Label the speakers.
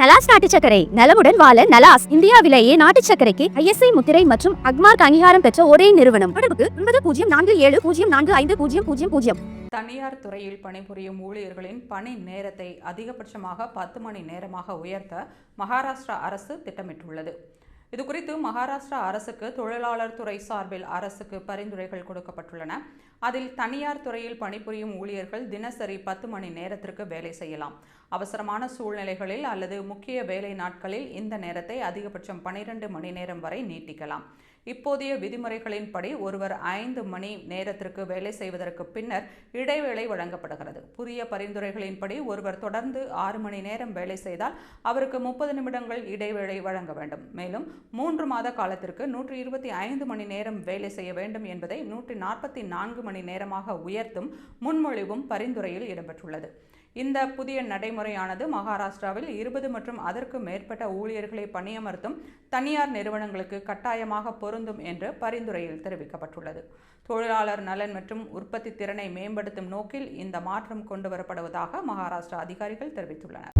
Speaker 1: நலாஸ் நாட்டு சக்கரை நலமுடன் வாழ நலாஸ் இந்தியாவிலேயே நாட்டு சக்கரைக்கு ஐஎஸ்ஐ முத்திரை மற்றும் அக்மார்க் அங்கீகாரம் பெற்ற ஒரே நிறுவனம். தொடர்புக்கு ஒன்பது பூஜ்ஜியம் நான்கு ஏழு பூஜ்ஜியம் நான்கு ஐந்து பூஜ்ஜியம் பூஜ்ஜியம் பூஜ்ஜியம்.
Speaker 2: தனியார் துறையில் பணிபுரியும் ஊழியர்களின் பணி நேரத்தை அதிகபட்சமாக பத்து மணி நேரமாக உயர்த்த மகாராஷ்டிரா அரசு திட்டமிட்டுள்ளது. இதுகுறித்து மகாராஷ்டிரா அரசுக்கு தொழிலாளர் துறை சார்பில் அரசுக்கு பரிந்துரைகள் கொடுக்கப்பட்டுள்ளன. அதில் தனியார் துறையில் பணிபுரியும் ஊழியர்கள் தினசரி பத்து மணி நேரத்திற்கு வேலை செய்யலாம். அவசரமான சூழ்நிலைகளில் அல்லது முக்கிய வேலை நாட்களில் இந்த நேரத்தை அதிகபட்சம் பனிரெண்டு மணி நேரம் வரை நீட்டிக்கலாம். இப்போதைய விதிமுறைகளின்படி ஒருவர் ஐந்து மணி நேரத்திற்கு வேலை செய்வதற்கு பின்னர் இடைவேளை வழங்கப்படுகிறது. புதிய பரிந்துரைகளின்படி ஒருவர் தொடர்ந்து ஆறு மணி நேரம் வேலை செய்தால் அவருக்கு முப்பது நிமிடங்கள் இடைவேளை வழங்க வேண்டும். மேலும் மூன்று மாத காலத்திற்கு நூற்றி இருபத்தி ஐந்து மணி நேரம் வேலை செய்ய வேண்டும் என்பதை நூற்றி நாற்பத்தி நான்கு மணி நேரமாக உயர்த்தும் முன்மொழிவும் பரிந்துரையில் இடம்பெற்றுள்ளது. இந்த புதிய நடைமுறையானது மகாராஷ்டிராவில் இருபது மற்றும் அதற்கு மேற்பட்ட ஊழியர்களை பணியமர்த்தும் தனியார் நிறுவனங்களுக்கு கட்டாயமாக பொருந்தும் என்று பரிந்துரையில் தெரிவிக்கப்பட்டுள்ளது. தொழிலாளர் நலன் மற்றும் உற்பத்தி திறனை மேம்படுத்தும் நோக்கில் இந்த மாற்றம் கொண்டு வரப்படுவதாக மகாராஷ்டிரா அதிகாரிகள் தெரிவித்துள்ளனர்.